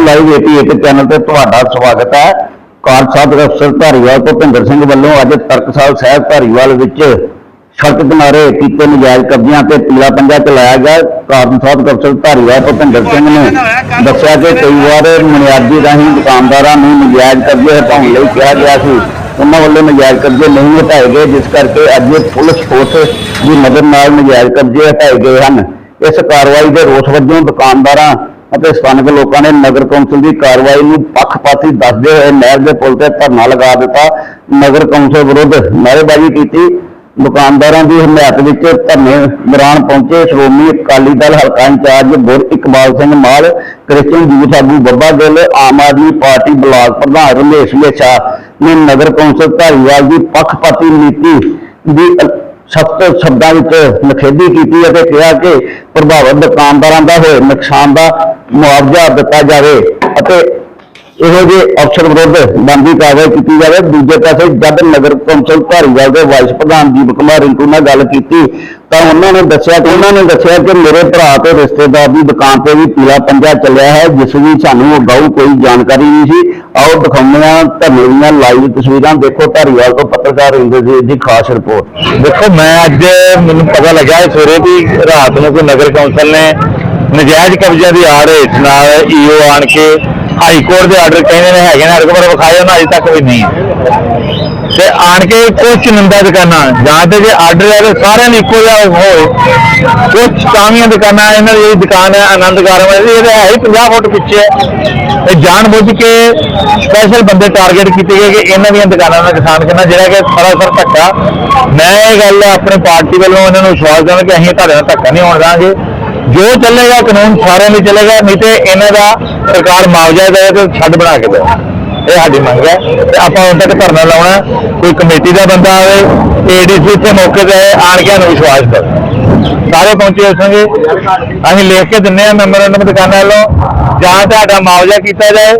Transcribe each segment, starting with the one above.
Live 88 channel ਤੇ ਤੁਹਾਡਾ ਸਵਾਗਤ ਹੈ। ਕਾਰਜ ਸਾਹਿਬ ਅਫਸਰ ਧਾਰੀਵਾਲ ਭੁਪਿੰਦਰ ਸਿੰਘ ਵੱਲੋਂ ਅੱਜ ਤਰਕਸਾਲ ਸਾਹਿਬ ਧਾਰੀਵਾਲ ਵਿੱਚ ਸੜਕ ਕਿਨਾਰੇ ਕੀਤੇ ਨਜਾਇਜ਼ ਕਬਜ਼ਿਆਂ ਤੇ ਪੀਲਾ ਪੰਜਾ ਚਲਾਇਆ ਗਿਆ। ਕਾਰਨ ਸਾਹਿਬ ਅਫਸਰ ਧਾਰੀਵਾਲ ਭੁਪਿੰਦਰ ਸਿੰਘ ਨੇ ਦੱਸਿਆ ਕਿ ਕਈ ਵਾਰ ਮੁਨਿਆਦੀ ਰਾਹੀਂ ਦੁਕਾਨਦਾਰਾਂ ਨੂੰ ਨਜਾਇਜ਼ ਕਬਜ਼ੇ ਹਟਾਉਣ ਲਈ ਕਿਹਾ ਗਿਆ ਸੀ। ਉਹਨਾਂ ਵੱਲੋਂ ਨਜਾਇਜ਼ ਕਬਜ਼ੇ ਨਹੀਂ ਹਟਾਏ ਗਏ, ਜਿਸ ਕਰਕੇ ਅੱਜ ਪੁਲਿਸ ਫੋਰਸ ਦੀ ਮਦਦ ਨਾਲ ਨਜਾਇਜ਼ ਕਬਜ਼ੇ ਹਟਾਏ ਗਏ ਹਨ। ਇਸ ਕਾਰਵਾਈ ਦੇ ਰੋਸ ਵਜੋਂ ਦੁਕਾਨਦਾਰਾਂ ਅਤੇ ਸਥਾਨਕ ਲੋਕਾਂ ਨੇ ਨਗਰ ਕੌਂਸਲ ਦੀ ਕਾਰਵਾਈ ਨੂੰ ਪੱਖਪਾਤੀ ਦੱਸਦੇ ਹੋਏ ਨਹਿਰ ਦੇ ਪੁਲ ਤੇ ਧਰਨਾ ਲਗਾ ਦਿੱਤਾ। ਨਗਰ ਕੌਂਸਲ ਵਿਰੁੱਧ ਨਾਅਰੇਬਾਜ਼ੀ ਕੀਤੀ। ਦੁਕਾਨਦਾਰਾਂ ਦੀ ਹਮਾਇਤ ਵਿੱਚ ਧਰਨੇ ਦੌਰਾਨ ਪਹੁੰਚੇ ਸ਼੍ਰੋਮਣੀ ਅਕਾਲੀ ਦਲ ਹਲਕਾ incharge Gur Iqbal Singh Mal Christian youth ਆਗੂ ਬੱਬਾ ਗਿੱਲ, ਆਮ ਆਦਮੀ ਪਾਰਟੀ ਬਲਾਕ ਪ੍ਰਧਾਨ ਰਮੇਸ਼ ਮੇਛਾ ਨੇ ਨਗਰ ਕੌਂਸਲ ਧਾਰੀਵਾਲ ਦੀ ਪੱਖਪਾਤੀ ਨੀਤੀ ਦੀ ਸਖਤ ਸ਼ਬਦਾਂ ਵਿੱਚ ਨਖੇਦੀ ਕੀਤੀ ਅਤੇ ਕਿਹਾ ਕਿ ਪ੍ਰਭਾਵਿਤ ਦੁਕਾਨਦਾਰਾਂ ਦਾ ਹੋਏ ਨੁਕਸਾਨ ਦਾ ਮੁਆਵਜ਼ਾ ਦਿੱਤਾ ਜਾਵੇ ਅਤੇ ਇਹੋ ਜਿਹੇ ਅਫਸਰ ਵਿਰੁੱਧ ਬੰਦੀ ਕਾਰਵਾਈ ਕੀਤੀ ਜਾਵੇ। ਦੂਜੇ ਪਾਸੇ ਜਦ ਨਗਰ ਕੌਂਸਲ ਧਾਰੀਵਾਲ ਦੇ ਵਾਈਸ ਪ੍ਰਧਾਨ ਦੀਪਕ ਕੁਮਾਰ ਰਿੰਕੂ ਨਾਲ ਗੱਲ ਕੀਤੀ, ਤਾਂ ਉਹਨਾਂ ਨੇ ਦੱਸਿਆ ਕਿ ਉਹਨਾਂ ਨੇ ਦੱਸਿਆ ਕਿ ਮੇਰੇ ਭਰਾ ਤੇ ਰਿਸ਼ਤੇਦਾਰ ਦੀ ਦੁਕਾਨ ਤੇ ਵੀ ਪੀਲਾ ਪੰਜਾ ਚੱਲਿਆ ਹੈ, ਜਿਸ ਦੀ ਸਾਨੂੰ ਅਗਾਊਂ ਕੋਈ ਜਾਣਕਾਰੀ ਨਹੀਂ ਸੀ। ਆਓ ਦਿਖਾਉਂਦੇ ਹਾਂ ਧਰਨੇ ਦੀਆਂ ਲਾਈਵ ਤਸਵੀਰਾਂ। ਦੇਖੋ ਧਾਰੀਵਾਲ ਤੋਂ ਪੱਤਰਕਾਰ ਇੰਦਰਜੀਤ ਦੀ ਖਾਸ ਰਿਪੋਰਟ ਦੇਖੋ, ਮੈਂ ਅੱਜ ਮੈਨੂੰ ਪਤਾ ਲੱਗਾ ਸਵੇਰੇ ਵੀ ਰਾਤ ਨੂੰ ਕੋਈ ਨਗਰ ਕੌਂਸਲ ਨੇ ਨਜਾਇਜ਼ ਕਬਜ਼ਿਆਂ ਦੀ ਆੜ ਹੇਠ ਨਾਲ ਈਓ ਆਣ ਕੇ ਹਾਈ ਕੋਰਟ ਦੇ ਆਰਡਰ ਕਹਿੰਦੇ ਨੇ ਹੈਗੇ ਨੇ ਸਾਡੇ ਕੋਲ ਵਿਖਾਏ, ਉਹਨਾਂ ਅਜੇ ਤੱਕ ਵੀ ਨਹੀਂ। ਤੇ ਆਣ ਕੇ ਕੁਝ ਚੁਣਿੰਦਾ ਦੁਕਾਨਾਂ, ਜਾਂ ਤੇ ਜੇ ਆਰਡਰ ਹੈ ਤਾਂ ਸਾਰਿਆਂ ਦੀ ਇੱਕੋ ਜਿਹਾ ਹੋਏ ਕੁਝ ਕਾਮੀਆਂ ਦੁਕਾਨਾਂ, ਇਹਨਾਂ ਦੀ ਜਿਹੜੀ ਦੁਕਾਨ ਹੈ, ਆਨੰਦ ਗਾਰਮੈਂਟਸ ਦੀ ਹੈ ਹੀ 50 ਫੁੱਟ ਪਿੱਛੇ। ਹੈ। ਤੇ ਜਾਣ ਬੁੱਝ ਕੇ ਸਪੈਸ਼ਲ ਬੰਦੇ ਟਾਰਗੇਟ ਕੀਤੇ ਗਏ ਕਿ ਇਹਨਾਂ ਦੀਆਂ ਦੁਕਾਨਾਂ ਦਾ ਕਿਸਾਨ ਕਰਨਾ ਜਿਹੜਾ ਕਿ ਸਰਾਸਰ ਧੱਕਾ। ਮੈਂ ਇਹ ਗੱਲ ਆਪਣੀ ਪਾਰਟੀ ਵੱਲੋਂ ਇਹਨਾਂ ਨੂੰ ਵਿਸ਼ਵਾਸ ਦਿੰਦਾ ਕਿ ਅਸੀਂ ਤੁਹਾਡੇ ਨਾਲ ਧੱਕਾ ਨਹੀਂ ਹੋਣ ਦਾਂਗੇ ਜੋ ਚੱਲੇਗਾ ਕਾਨੂੰਨ ਸਾਰਿਆਂ ਲਈ ਚੱਲੇਗਾ, ਨਹੀਂ ਤੇ ਇਹਨਾਂ ਦਾ ਸਰਕਾਰ ਮੁਆਵਜ਼ਾ ਦੇ ਤੇ ਛੱਡ ਬਣਾ ਕੇ ਦੇਵੇ। ਇਹ ਸਾਡੀ ਮੰਗ ਹੈ ਤੇ ਆਪਾਂ ਹੁਣ ਤੱਕ ਧਰਨਾ ਲਾਉਣਾ ਕੋਈ ਕਮੇਟੀ ਦਾ ਬੰਦਾ ਆਵੇ ਏਡੀਸੀ ਤੇ ਮੌਕੇ ਤੇ ਆਣ ਕੇ ਸਾਨੂੰ ਵਿਸ਼ਵਾਸ ਕਰ ਸਾਰੇ ਪਹੁੰਚੇ ਹੋਣਗੇ। ਅਸੀਂ ਲਿਖ ਕੇ ਦਿੰਨੇ ਆ ਮੈਮੋਰੰਡਮ ਦੁਕਾਨਾਂ ਵੱਲੋਂ, ਜਾਂ ਤੁਹਾਡਾ ਮੁਆਵਜ਼ਾ ਕੀਤਾ ਜਾਏ,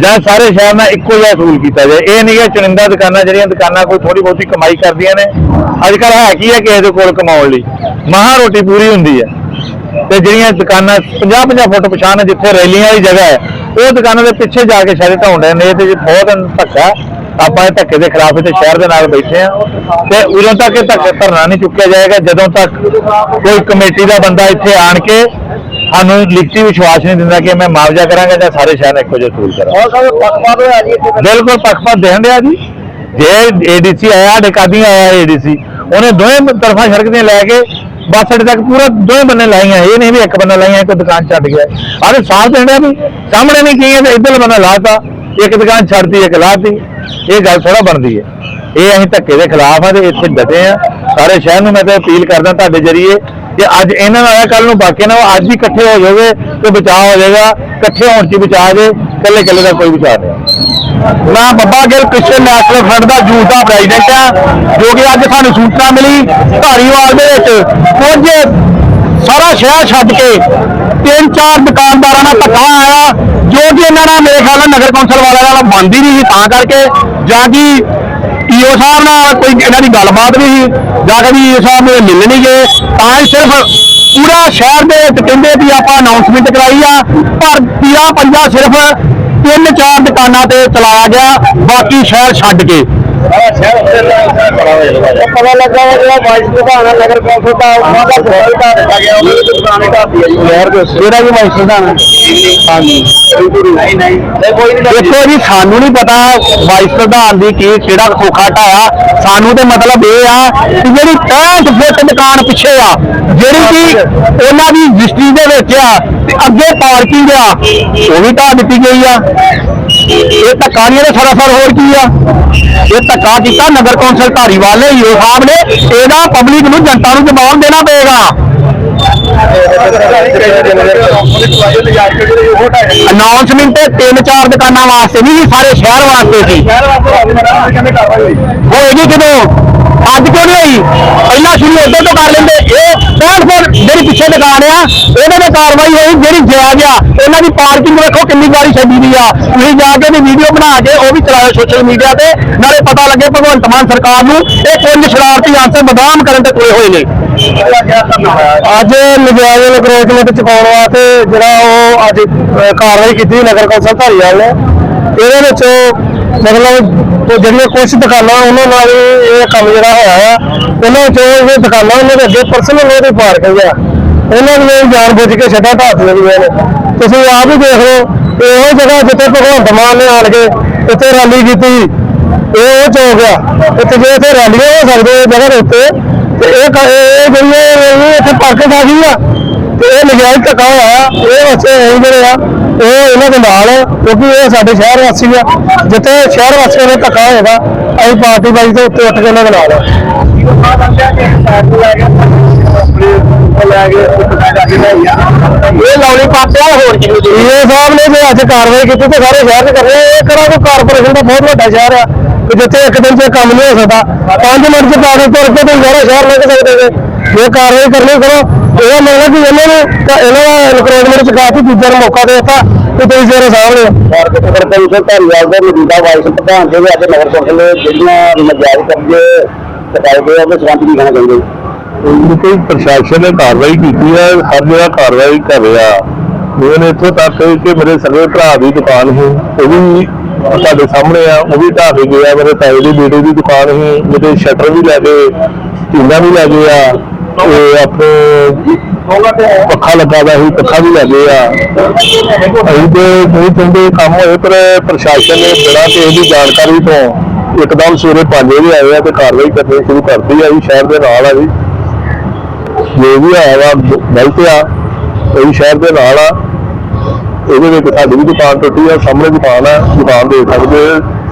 ਜਾਂ ਸਾਰੇ ਸ਼ਹਿਰ ਨਾਲ ਇੱਕੋ ਜਿਹਾ ਅਸੂਲ ਕੀਤਾ ਜਾਏ। ਇਹ ਨਹੀਂ ਹੈ ਚੁਣਿੰਦਾ ਦੁਕਾਨਾਂ ਜਿਹੜੀਆਂ ਦੁਕਾਨਾਂ ਕੋਈ ਥੋੜੀ ਬਹੁਤੀ ਕਮਾਈ ਕਰਦੀਆਂ ਨੇ। ਅੱਜ ਕੱਲ੍ਹ ਹੈ ਕੀ ਹੈ ਕਿਸੇ ਦੇ ਕੋਲ ਕਮਾਉਣ ਲਈ? ਮਹਾ ਰੋਟੀ ਪੂਰੀ ਹੁੰਦੀ ਹੈ। ਤੇ ਜਿਹੜੀਆਂ ਦੁਕਾਨਾਂ 50 50 ਫੁੱਟ ਪਛਾਣ ਜਿੱਥੇ ਰੈਲੀਆਂ ਵਾਲੀ ਜਗ੍ਹਾ ਹੈ ਉਹ ਦੁਕਾਨਾਂ ਦੇ ਪਿੱਛੇ ਜਾ ਕੇ ਸ਼ਹਿਰ ਢਾਉਂਦੇ ਨੇ ਇਹ ਤੇ ਬਹੁਤ ਧੱਕਾ ਆਪਾਂ ਇਹ ਧੱਕੇ ਦੇ ਖਿਲਾਫ ਇੱਥੇ ਸ਼ਹਿਰ ਦੇ ਨਾਲ ਬੈਠੇ ਆ ਤੇ ਉਦੋਂ ਤੱਕ ਇਹ ਧੱਕਾ ਧਰਨਾ ਨਹੀਂ ਚੁੱਕਿਆ ਜਾਏਗਾ ਜਦੋਂ ਤੱਕ ਕੋਈ ਕਮੇਟੀ ਦਾ ਬੰਦਾ ਇੱਥੇ ਆਣ ਕੇ ਸਾਨੂੰ ਲਿਖਤੀ ਵਿਸ਼ਵਾਸ ਨਹੀਂ ਦਿੰਦਾ ਕਿ ਮੈਂ ਮੁਆਵਜ਼ਾ ਕਰਾਂਗਾ ਜਾਂ ਸਾਰੇ ਸ਼ਹਿਰ ਇੱਕੋ ਜਿਹਾ ਜੀ ਇੱਥੇ। ਬਿਲਕੁਲ ਪੱਖਪਾਤ ਦੇਣ ਡਿਆ ਜੀ। ਜੇ ਏਡੀਸੀ ਆਇਆ ਸਾਡੇ ਕਾਦੀ ਆਇਆ ਏਡੀਸੀ ਉਹਨੇ ਦੋਵੇਂ ਤਰਫਾਂ ਸੜਕ ਦੀਆਂ ਲੈ ਕੇ ਬੱਸ ਅੱਡੇ ਤੱਕ ਪੂਰਾ ਦੋਵੇਂ ਬੰਨੇ ਲਾਈਆਂ, ਇਹ ਨਹੀਂ ਵੀ ਇੱਕ ਬੰਦਾ ਲਾਈਆਂ, ਇੱਕ ਦੁਕਾਨ ਛੱਡ ਗਿਆ। ਆਰੇ ਸਾਫ਼ ਦੇਣਾ ਵੀ, ਸਾਹਮਣੇ ਨਹੀਂ ਕੀ ਹੈ, ਤੇ ਇੱਧਰ ਬੰਦਾ ਲਾਤਾ, ਇੱਕ ਦੁਕਾਨ ਛੱਡਤੀ, ਇੱਕ ਲਾਤੀ। ਇਹ ਗੱਲ ਥੋੜਾ ਬਣਦੀ ਹੈ। ਇਹ ਅਸੀਂ ਧੱਕੇ ਦੇ ਖਿਲਾਫ ਆ ਤੇ ਇੱਥੇ ਡਟੇ ਆ। ਸਾਰੇ ਸ਼ਹਿਰ ਨੂੰ ਮੈਂ ਤਾਂ ਅਪੀਲ ਕਰਦਾ ਤੁਹਾਡੇ ਜਰੀਏ ਕਿ ਅੱਜ ਇਹਨਾਂ ਨਾਲ ਕੱਲ ਨੂੰ ਬਾਕੀ ਨਾ ਅੱਜ ਹੀ ਇਕੱਠੇ ਹੋ ਜਾਓਗੇ ਤੇ ਬਚਾਅ ਹੋ ਜਾਏਗਾ, ਇਕੱਠੇ ਹੋਣ ਚ ਬਚਾਅ ਜੇ, ਇਕੱਲੇ ਇਕੱਲੇ ਦਾ ਕੋਈ ਬਚਾਅ ਨਹੀਂ। ਮੈਂ ਬੱਬਾ ਗਿੱਲ ਕ੍ਰਿਸਚੀਅਨ ਨੈਸ਼ਨਲ ਫਰੰਟ ਦਾ ਜੂਥ ਦਾ ਪ੍ਰੈਜ਼ੀਡੈਂਟ ਆ ਜੋ ਕਿ ਅੱਜ ਸਾਨੂੰ ਸੂਚਨਾ ਮਿਲੀ ਧਾਰੀਵਾਲ ਦੇ ਵਿੱਚ। ਕੁਝ ਸਾਰਾ ਸ਼ਹਿਰ ਛੱਡ ਕੇ ਤਿੰਨ ਚਾਰ ਦੁਕਾਨਦਾਰਾਂ ਨਾਲ ਧੱਕਾ ਆਇਆ, ਜੋ ਕਿ ਇਹਨਾਂ ਨਾਲ ਮੇਰੇ ਖਿਆਲ ਨਾਲ ਨਗਰ ਕੌਂਸਲ ਵਾਲਿਆਂ ਨਾਲ ਬਣਦੀ ਨਹੀਂ ਸੀ, ਤਾਂ ਕਰਕੇ ਜਾਂ ਕਿ ਈਓ ਸਾਹਿਬ ਨਾਲ ਕੋਈ ਇਹਨਾਂ ਦੀ ਗੱਲਬਾਤ ਨਹੀਂ ਸੀ, ਜਾਂ ਕਦੀ ਈਓ ਸਾਹਿਬ ਨੂੰ ਇਹ ਮਿਲ ਨਹੀਂ ਗਏ। ਤਾਂ ਹੀ ਸਿਰਫ ਪੂਰਾ ਸ਼ਹਿਰ ਦੇ ਵਿੱਚ ਕਹਿੰਦੇ ਵੀ ਆਪਾਂ ਅਨਾਉਂਸਮੈਂਟ ਕਰਾਈ ਆ, ਪਰ ਪੀਰਾ ਪੰਜਾ ਸਿਰਫ ਤਿੰਨ ਚਾਰ ਦੁਕਾਨਾਂ ਤੇ ਚਲਾਇਆ ਗਿਆ, ਬਾਕੀ ਸ਼ਹਿਰ ਛੱਡ ਕੇ। ਪਤਾ ਲੱਗਾ ਵਾ ਜਿਹੜਾ ਵਾਈਸ ਪ੍ਰਧਾਨ ਹੈ ਨਗਰ ਕੌਂਸਲ ਦਾ ਉਹਨਾਂ ਦਾ ਬਹੁਤ ਦਾ ਦਿੱਤਾ ਗਿਆ ਉਹਦੀ ਦੁਕਾਨੇ ਢਾਤੀ ਹੈ ਜੀ। ਸ਼ਹਿਰ ਦੇ ਇਹਦਾ ਵੀ ਵਾਈਸ ਪ੍ਰਧਾਨ ਹੈ ਹਾਂਜੀ। ਨਹੀਂ ਨਹੀਂ। ਇਹ ਕੋਈ ਨਹੀਂ ਦੇਖੋ ਜੀ ਸਾਨੂੰ ਨਹੀਂ ਪਤਾ ਵਾਈਸ ਪ੍ਰਧਾਨ ਦੀ ਕੀ ਕਿਹੜਾ ਖੋਖਾ ਢਾਇਆ। ਸਾਨੂੰ ਤੇ ਮਤਲਬ ਇਹ ਆ ਕਿ ਜਿਹੜੀ 65 ਫੁੱਟ ਦੁਕਾਨ ਪਿੱਛੇ ਆ ਜਿਹੜੀ ਕਿ ਉਹਨਾਂ ਦੀ ਰਜਿਸਟਰੀ ਦੇ ਵਿੱਚ ਆ ਤੇ ਅੱਗੇ ਪਾਰਕਿੰਗ ਆ ਉਹ ਵੀ ਢਾਹ ਦਿੱਤੀ ਗਈ ਆ। ਇਹ ਨਹੀਂ ਇਹਦਾ ਸਰਾਸਰ ਹੋਰ ਕੀ ਆ? ਇਹ ਧੱਕਾ ਕੀਤਾ ਨਗਰ ਕੌਂਸਲ ਧਾਰੀਵਾਲ ਨੇ ਈਓ ਸਾਹਿਬ ਨੇ ਇਹਦਾ ਪਬਲਿਕ ਨੂੰ ਜਨਤਾ ਨੂੰ ਜਵਾਬ ਦੇਣਾ ਪਏਗਾ। ਅਨਾਉਂਸਮੈਂਟ ਤੇ ਤਿੰਨ ਚਾਰ ਦੁਕਾਨਾਂ ਵਾਸਤੇ ਨਹੀਂ ਸੀ, ਸਾਰੇ ਸ਼ਹਿਰ ਵਾਸਤੇ ਸੀ। ਹੋਏਗੀ ਕਦੋਂ? ਅੱਜ ਕਿਉਂ ਨਹੀਂ ਸੀ ਪਹਿਲਾਂ ਸ਼ੁਰੂ ਉਧਰ ਤੋਂ ਕਰ ਲੈਂਦੇ। ਇਹ 65 ਜਿਹੜੀ ਪਿੱਛੇ ਦੁਕਾਨ ਆ ਇਹਦੇ ਤੇ ਕਾਰਵਾਈ ਹੋਈ, ਜਿਹੜੀ ਜਾਇਜ਼ ਆ ਇਹਨਾਂ ਦੀ ਪਾਰਕਿੰਗ ਵੇਖੋ ਕਿੰਨੀ ਵਾਰੀ ਛੱਡੀ ਦੀ ਆ। ਤੁਸੀਂ ਜਾ ਕੇ ਵੀ ਵੀਡੀਓ ਬਣਾ ਕੇ ਉਹ ਵੀ ਚਲਾਓ ਸੋਸ਼ਲ ਮੀਡੀਆ ਤੇ। ਨਾਲੇ ਪਤਾ ਲੱਗੇ ਭਗਵੰਤ ਮਾਨ ਸਰਕਾਰ ਨੂੰ ਇਹ ਕੁਝ ਸ਼ਰਾਰਤੀ ਆਂਸਰ ਬਦਾਮ ਕਰਨ ਤੇ ਤੁਲੇ ਹੋਏ ਨੇ। ਅੱਜ ਨਜਾਇਜ਼ ਇਨਕਰੋਚਮੈਂਟ ਚੁਕਾਉਣ ਵਾਸਤੇ ਜਿਹੜਾ ਉਹ ਅੱਜ ਕਾਰਵਾਈ ਕੀਤੀ ਨਗਰ ਕੌਂਸਲ ਧਾਰੀਵਾਲ ਨੇ। ਇਹਦੇ ਵਿੱਚ ਮਤਲਬ ਉਹ ਜਿਹੜੀਆਂ ਕੁਝ ਦੁਕਾਨਾਂ ਉਹਨਾਂ ਨਾਲ ਇਹ ਕੰਮ ਜਿਹੜਾ ਹੋਇਆ ਆ। ਉਹਨਾਂ ਵਿੱਚੋਂ ਇਹ ਦੁਕਾਨਾਂ ਉਹਨਾਂ ਦੇ ਅੱਗੇ ਪਰਸਨਲ ਉਹਦੇ ਪਾਰਕਿੰਗ ਆ ਉਹਨਾਂ ਨੇ ਜਾਣ ਬੁੱਝ ਕੇ ਛੱਡਾਂ ਢਾਹ ਦਿੱਤੀਆਂ ਨੇ। ਤੁਸੀਂ ਆਪ ਹੀ ਦੇਖ ਲਓ ਇਹੋ ਜਗ੍ਹਾ ਜਿੱਥੇ ਭਗਵੰਤ ਮਾਨ ਨੇ ਆਣ ਕੇ ਇੱਥੇ ਰੈਲੀ ਕੀਤੀ। ਇਹ ਉਹ ਚੌਕ ਆ। ਇੱਥੇ ਜੇ ਇੱਥੇ ਰੈਲੀਆਂ ਹੋ ਸਕਦੇ ਜਗ੍ਹਾ ਦੇ ਉੱਤੇ, ਤੇ ਇਹ ਇਹ ਜਿਹੜੀਆਂ ਇੱਥੇ ਪਾਰਕਿੰਗ ਆ ਗਈ ਆ, ਤੇ ਇਹ ਨਜਾਇਜ਼ ਧੱਕਾ ਹੋਇਆ। ਇਹ ਬੱਚੇ ਇਹ ਜਿਹੜੇ ਆ, ਇਹ ਇਹਨਾਂ ਦੇ ਨਾਲ ਕਿਉਂਕਿ ਇਹ ਸਾਡੇ ਸ਼ਹਿਰ ਵਾਸੀ ਆ। ਜਿੱਥੇ ਸ਼ਹਿਰ ਵਾਸੀਆਂ ਨੇ ਧੱਕਾ ਹੋਏਗਾ, ਅਸੀਂ ਪਾਰਟੀ ਬਾਜੀ ਦੇ ਉੱਤੇ ਉੱਠ ਕੇ ਇਹਨਾਂ ਦੇ ਨਾਲ ਆ। ਇਹ ਲੌਲੀ ਪਾਸੇ ਹੋਰ ਕਿੰਨੀ ਦੂਰ ਇਹ ਸਾਹਿਬ ਨੇ ਜੇ ਅੱਜ ਕਾਰਵਾਈ ਕੀਤੀ ਤੇ ਸਾਰੇ ਸ਼ਹਿਰ 'ਚ ਕਰਨੀ। ਇਹ ਕਿਹੜਾ ਕੋਈ ਕਾਰਪੋਰੇਸ਼ਨ ਦਾ ਬਹੁਤ ਵੱਡਾ ਸ਼ਹਿਰ ਆ ਕਿ ਜਿੱਥੇ ਇੱਕ ਦਿਨ 'ਚ ਇਹ ਕੰਮ ਨਹੀਂ ਹੋ ਸਕਦਾ। 5 ਮਿੰਟ 'ਚ ਪਾਸ ਤੁਰ ਕੇ ਤੁਸੀਂ ਸਾਰਾ ਸ਼ਹਿਰ ਲੰਘ ਸਕਦੇ ਜੇ ਇਹ ਕਾਰਵਾਈ ਕਰਨੀ ਕਰੋ ਇਹਦਾ ਮਤਲਬ ਕਿ ਇਹਨਾਂ ਨੂੰ ਤਾਂ ਇਹਨਾਂ ਦਾ ਇਨਕਰੋਚਮੈਂਟ ਚ ਕਾਫੀ ਦੂਜਿਆਂ ਨੂੰ ਮੌਕਾ ਦੇ ਦਿੱਤਾ ਕਿ ਤੁਸੀਂ ਜਿਹੜੇ ਸਾਹਮਣੇ। ਮਾਰਕੀਟ ਕੌਂਸਲ ਧਾਰੀਵਾਲ ਦੇ ਮੌਜੂਦਾ ਵਾਈਸ ਪ੍ਰਧਾਨ ਜੀ ਅੱਜ ਨਗਰ ਕੌਂਸਲ ਨੇ ਜਿਹੜੀਆਂ ਨਜਾਇਜ਼ ਕਬਜ਼ੇ ਚਕਾਏ ਗਏ ਉਹਦੇ ਸੰਬੰਧ ਕੀ ਕਹਿਣਾ ਚਾਹੁੰਦੇ ਜੀ ਪ੍ਰਸ਼ਾਸਨ ਨੇ ਕਾਰਵਾਈ ਕੀਤੀ ਹੈ, ਹਰ ਜਗ੍ਹਾ ਕਾਰਵਾਈ ਕਰ ਰਿਹਾ, ਮੇਨ ਇੱਥੋਂ ਤੱਕ ਕਿ ਮੇਰੇ ਸਗੇ ਭਰਾ ਦੀ ਦੁਕਾਨ ਸੀ, ਉਹ ਵੀ ਤੁਹਾਡੇ ਸਾਹਮਣੇ ਆ, ਉਹ ਵੀ ਢਾਹ ਕੇ ਗਿਆ, ਮੇਰੇ ਤਾਏ ਦੀ ਬੇਟੇ ਦੀ ਦੁਕਾਨ ਸੀ ਜਿਹਦੇ ਸ਼ਟਰ ਵੀ ਲੈ ਗਏ ਟੀਨਾ ਵੀ ਲੈ ਗਏ ਆ, ਤੇ ਆਪਣੇ ਪੱਖਾ ਲੱਗਾ ਦਾ ਸੀ, ਪੱਖਾ ਵੀ ਲੈ ਗਏ ਆ। ਅਸੀਂ ਤੇ ਨਹੀਂ ਚਾਹੁੰਦੇ ਕੰਮ ਹੋਏ, ਪਰ ਪ੍ਰਸ਼ਾਸਨ ਨੇ ਬਿਨਾਂ ਕਿਸੇ ਦੀ ਜਾਣਕਾਰੀ ਤੋਂ ਇੱਕਦਮ ਸਵੇਰੇ 5 ਵਜੇ ਆਏ ਆ ਤੇ ਕਾਰਵਾਈ ਕਰਨੀ ਸ਼ੁਰੂ ਕਰਦੀ ਆ ਜੀ ਸ਼ਹਿਰ ਦੇ ਨਾਲ ਆ ਜੀ। ਜੋ ਵੀ ਆਇਆ ਗਲਤ ਆ, ਇਹ ਸ਼ਹਿਰ ਦੇ ਨਾਲ ਆ। ਇਹਦੇ ਵਿੱਚ ਸਾਡੀ ਵੀ ਦੁਕਾਨ ਟੁੱਟੀ ਆ, ਸਾਹਮਣੇ ਦੁਕਾਨ ਆ, ਦੁਕਾਨ ਦੇਖ ਸਕਦੇ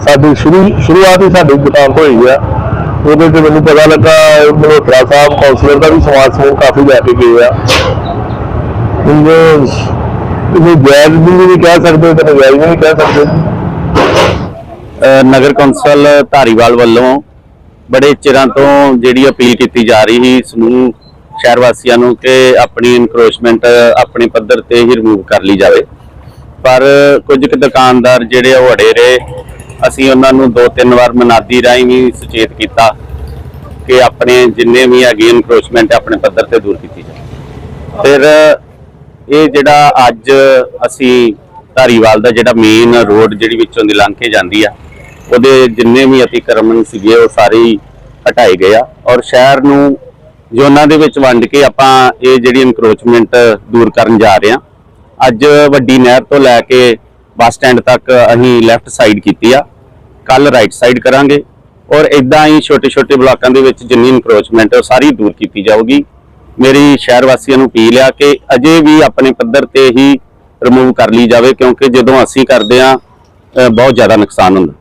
ਸਾਡੀ ਸ਼ੁਰੂ, ਸ਼ੁਰੂਆਤ ਹੀ ਸਾਡੀ ਦੁਕਾਨ ਤੋਂ ਹੋਈ ਆ। ਉਹਦੇ ਤੇ ਮੈਨੂੰ ਪਤਾ ਲੱਗਾ, ਮਲਹੋਤਰਾ ਸਾਹਿਬ ਕਾਉਂਸਲਰ ਦਾ ਵੀ ਸਮਾਜ ਸਮੂਹ ਕਾਫੀ ਲੈ ਕੇ ਗਏ ਆ। ਇਹ ਜਾਇਜ਼ ਵੀ ਨਹੀਂ ਕਹਿ ਸਕਦੇ, ਤੇ ਨਜਾਇਜ਼ ਵੀ ਨਹੀਂ ਕਹਿ ਸਕਦੇ। ਨਗਰ ਕੌਂਸਲ ਧਾਰੀਵਾਲ ਵੱਲੋਂ ਬੜੇ ਚਿਰਾਂ ਤੋਂ ਜਿਹੜੀ ਅਪੀਲ ਕੀਤੀ ਜਾ ਰਹੀ ਸੀ, ਸਮੂਹ ਸ਼ਹਿਰ ਵਾਸੀਆਂ ਨੂੰ ਕਿ ਆਪਣੀ ਇਨਕਰੋਚਮੈਂਟ ਆਪਣੇ ਪੱਧਰ ਤੇ ਹੀ ਰਿਮੂਵ ਕਰ ਲਈ ਜਾਵੇ। ਪਰ ਕੁਝ ਕੁ ਦੁਕਾਨਦਾਰ ਜਿਹੜੇ ਉਹ ਅੜੇ ਰਹੇ। ਅਸੀਂ ਉਹਨਾਂ ਨੂੰ ਦੋ ਤਿੰਨ ਵਾਰ ਮਨਾਦੀ ਰਾਹੀਂ ਵੀ ਸੁਚੇਤ ਕੀਤਾ ਕਿ ਆਪਣੇ ਜਿੰਨੇ ਵੀ ਹੈਗੇ ਇਨਕਰੋਚਮੈਂਟ ਆਪਣੇ ਪੱਧਰ ਤੇ ਦੂਰ ਕੀਤੀ ਜਾਵੇ। ਫਿਰ ਇਹ ਜਿਹੜਾ ਅੱਜ ਅਸੀਂ ਧਾਰੀਵਾਲ ਦਾ ਜਿਹੜਾ ਮੇਨ ਰੋਡ ਜਿਹੜੀ ਵਿੱਚੋਂ ਦੀ ਲੰਘ ਕੇ ਜਾਂਦੀ ਆ, ਉਹਦੇ ਜਿੰਨੇ ਵੀ ਅਤੀਕਰਮਣ ਸੀਗੇ ਉਹ ਸਾਰੇ ਹੀ ਹਟਾਏ ਗਏ ਆ। ਔਰ ਸ਼ਹਿਰ ਨੂੰ ਜ਼ੋਨਾਂ ਦੇ ਵਿੱਚ ਵੰਡ ਕੇ ਆਪਾਂ ਇਹ ਜਿਹੜੀ ਇਨਕਰੋਚਮੈਂਟ ਦੂਰ ਕਰਨ ਜਾ ਰਹੇ ਹਾਂ, ਅੱਜ ਵੱਡੀ ਨਹਿਰ ਤੋਂ ਲੈ ਕੇ ਬੱਸ ਸਟੈਂਡ ਤੱਕ ਅਸੀਂ ਲੈਫਟ ਸਾਈਡ ਕੀਤੀ ਆ। ਕੱਲ ਰਾਈਟ ਸਾਈਡ ਕਰਾਂਗੇ ਔਰ ਇਦਾਂ ਹੀ ਛੋਟੇ ਛੋਟੇ ਬਲਾਕਾਂ ਦੇ ਵਿੱਚ ਜਿੰਨੀ ਇਨਕਰੋਚਮੈਂਟ ਹੈ ਉਹ ਸਾਰੀ ਦੂਰ ਕੀਤੀ ਜਾਊਗੀ। ਮੇਰੀ ਸ਼ਹਿਰ ਵਾਸੀਆਂ ਨੂੰ ਅਪੀਲ ਆ ਕਿ ਅਜੇ ਵੀ ਆਪਣੇ ਪੱਧਰ ਤੇ ਹੀ ਰਿਮੂਵ ਕਰ ਲਈ ਜਾਵੇ, ਕਿਉਂਕਿ ਜਦੋਂ ਅਸੀਂ ਕਰਦੇ ਆ ਬਹੁਤ ਜ਼ਿਆਦਾ ਨੁਕਸਾਨ ਹੁੰਦਾ।